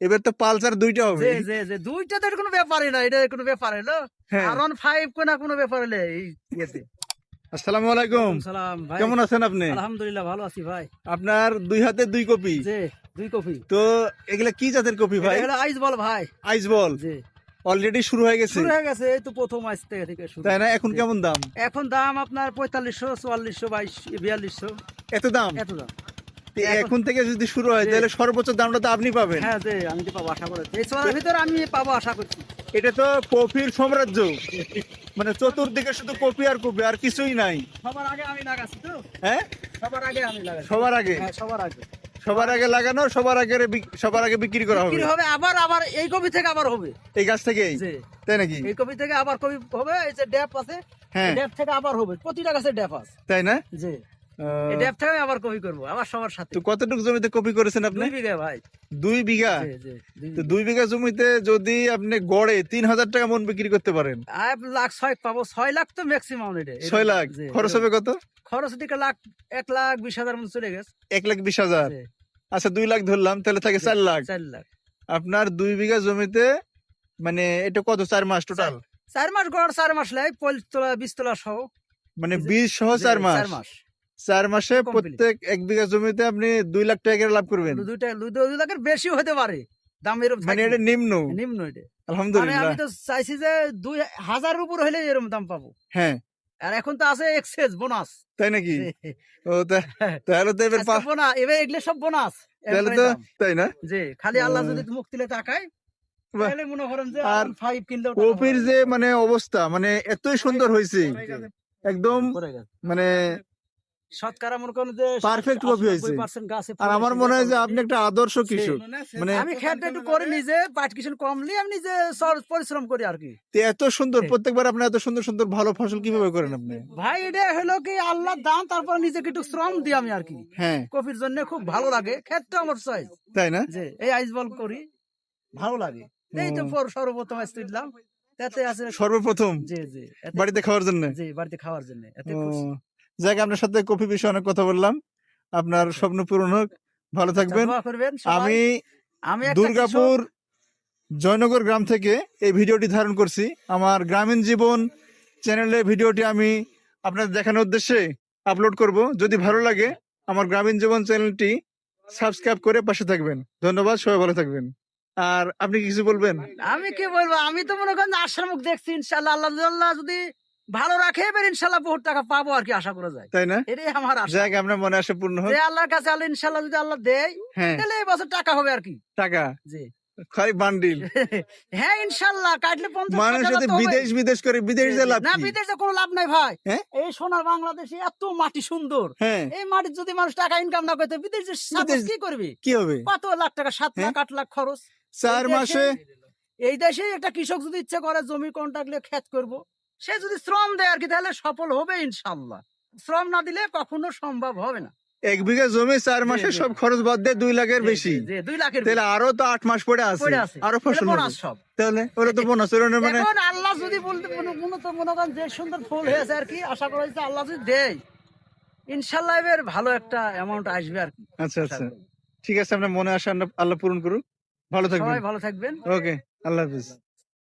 এবার তো পালসার দুইটা হবে। যে যে দুইটা তো কোনো ব্যাপারই না এটা কোনো ব্যাপার হলো হ্যাঁ। আর অন ফাইভ কোনা কোনো ব্যাপার হলে ইয়েতে। আসসালামু আলাইকুম। সালাম ভাই। কেমন আছেন আপনি? আলহামদুলিল্লাহ ভালো আছি ভাই। আপনার দুই হাতে দুই কপি। যে দুই কপি। তো এগুলা কি জাতের কপি ভাই? এটা হলো আইস বল ভাই। আইস বল যে অলরেডি শুরু হয়ে গেছে। শুরু হয়ে গেছে এই তো প্রথম আইস থেকে থেকে শুরু। তাই না? এখন কেমন দাম? এখন দাম আপনার পঁয়তাল্লিশশো চুয়াল্লিশশো বাইশ বিয়াল্লিশশো। এত দাম? এত দাম। এখন থেকে যদি শুরু হয় তাহলে সর্বোচ্চ দামটা তো আপনি পাবেন। হ্যাঁ যে আমি তো পাবো আশা করছি। এই ভিতরে আমি পাবো আশা করছি। এটা তো কপির সাম্রাজ্য। মানে চতুর্দিকে শুধু কপি আর কপি আর কিছুই নাই। সবার আগে আমি লাগাচ্ছি তো? হ্যাঁ? সবার আগে আমি লাগাচ্ছি। সবার আগে? হ্যাঁ সবার আগে। সবার আগে লাগানো সবার আগে সবার আগে বিক্রি করা হবে। হবে আবার আবার এই কপি থেকে আবার হবে। এই গাছ থেকেই যে তাই নাকি? এই কপি থেকে আবার কপি হবে এই যে ড্যাপ আছে হ্যাঁ। ড্যাপ থেকে আবার হবে। প্রতিটা গাছে ড্যাপ আছে। তাই না? যে আবার কপি করব আবার সবার সাথে। তো কতটুকু জমিতে কপি করেছেন আপনি? দুই বিঘা ভাই। দুই বিঘা? দুই তো বিঘা। দুই বিঘা জমিতে যদি আপনি গড়ে তিন হাজার টাকা মন বিক্রি করতে পারেন। লাখ ছয় পাবো ছয় লাখ তো ম্যাক্সিমাম এটা। ছয় লাখ? খরচ হবে কত? খরচ দিকে লাখ এক লাখ বিশ হাজার মতো চলে গেছে। এক লাখ বিশ হাজার? আচ্ছা দুই লাখ ধরলাম তাহলে থাকে চার লাখ। চার লাখ। আপনার দুই বিঘা জমিতে মানে এটা কত চার মাস টোটাল চার মাস গড় চার মাস লাই পঁচিশ তোলা বিশ তোলা সহ। মানে বীজ সহ চার মাস? চার মাস। চার মাসে প্রত্যেক এক বিঘা জমিতে আপনি দুই লাখ টাকা লাভ করবেন। দু- দুইটা দুই লাখের বেশি হতে পারে। দাম এরকম মানে এটা নিম্ন। নিম্ন এটা। আলহামদুলিল্লাহ। আমি তো চাইছি যে দুই হাজারের উপর হলে এরকম দাম পাবো। হ্যাঁ। আর এখন তো আছে এক্সেস বোনাস তাই নাকি? ও তা- তাহলে তো এবার বোনাস এবার এগুলো সব বোনাস তাহলে তো তাই না? যে খালি আল্লাহ যদি মুখ তুলে তাকায় তাহলে মনে করেন যে আর টাকা কপির যে মানে অবস্থা মানে এতই সুন্দর হয়েছে। একদম মানে শতকরা মনে করেন যে Perfect কপি হয়েছে। আর আমার মনে হয় যে আপনি একটা আদর্শ কৃষক। মানে আমি খেতে একটু করে নিজে পার্টিশন কমলি আমি নিজে পরিশ্রম করি আর কি। এত সুন্দর প্রত্যেকবার আপনি এত সুন্দর সুন্দর ভালো ফসল কীভাবে করেন আপনি? ভাই এটা হলো কি আল্লাহর দান তারপর নিজেকে একটু শ্রম দিই আমি আর কি। হ্যাঁ। কপির জন্য খুব ভালো লাগে খেতে আমার চয়েস তাই না? যে এই আইস বল করি ভালো লাগে। এই তো পর- সর্বপ্রথম আইস তুললাম সর্বপ্রথম? জি জি। বাড়িতে খাওয়ার জন্য? জি বাড়িতে খাওয়ার জন্য। এতে খুশি। যাক আপনার সাথে কফি বিষয়ে অনেক কথা বললাম। আপনার স্বপ্ন পূরণ হোক। ভালো থাকবেন। করবেন। সবাই। আমি আমি দুর্গাপুর জয়নগর গ্রাম থেকে এই ভিডিওটি ধারণ করছি। আমার গ্রামীণ জীবন চ্যানেলে ভিডিওটি আমি আপনাদের দেখানোর উদ্দেশ্যে আপলোড করব। যদি ভালো লাগে আমার গ্রামীণ জীবন চ্যানেলটি সাবস্ক্রাইব করে পাশে থাকবেন। ধন্যবাদ সবাই ভালো থাকবেন। আর আপনি কিছু বলবেন? আমি কি বলব? আমি তো মনে করেন আশার মুখ দেখছি ইনশাল্লাহ আল্লাহ যদি ভালো রাখে এবার ইনশাল্লাহ বহুত টাকা পাবো আর কি আশা করা যায়। তাই না? এটাই আমার আশা। যাক আপনার মনে আসে পূর্ণ হোক। আল্লাহর কাছে আল্লাহ ইনশাল্লাহ যদি আল্লাহ দেয় হ্যাঁ। তাহলে এই বছর টাকা হবে আর কি। টাকা? জি। খালি বান্ডিল? হ্যাঁ কাটলে পঞ্চাশ মানুষ যদি বিদেশ বিদেশ করে বিদেশ যে লাভ না বিদেশে কোনো লাভ নাই ভাই। হ্যাঁ? এই সোনার বাংলাদেশে এত মাটি সুন্দর। হ্যাঁ। এই মাটির যদি মানুষ টাকা ইনকাম না করতে বিদেশে কি করবে? কি হবে? কত লাখ টাকা সাত? লাখ আট লাখ খরচ। চার মাসে? এই দেশে একটা কৃষক যদি ইচ্ছে করে জমি কন্ট্রাক্ট নিয়ে খেত করব। সে যদি শ্রম দেয় আর কি তাহলে সফল হবে ইনশাল্লাহ। শ্রম না দিলে কখনো সম্ভব হবে না। এক বিঘা জমি চার মাসে সব খরচ বাদ দিয়ে দুই লাখের বেশি। দুই লাখের তাহলে আরও তো আট মাস পরে আছে। আরও ফসল তাহলে ওরা তো বোনাস মানে আল্লাহ যদি বলতে তো মনে করেন যে সুন্দর ফুল হয়েছে আর কি আশা করা হয়েছে আল্লাহ যদি দেয় ইনশাল্লাহ এবার ভালো একটা অ্যামাউন্ট আসবে আর কি। আচ্ছা আচ্ছা। ঠিক আছে আপনার মনে আসে আল্লাহ- আল্লাহ পূরণ করুক। ভালো থাকবেন। ভালো থাকবেন। ওকে আল্লাহ হাফিজ।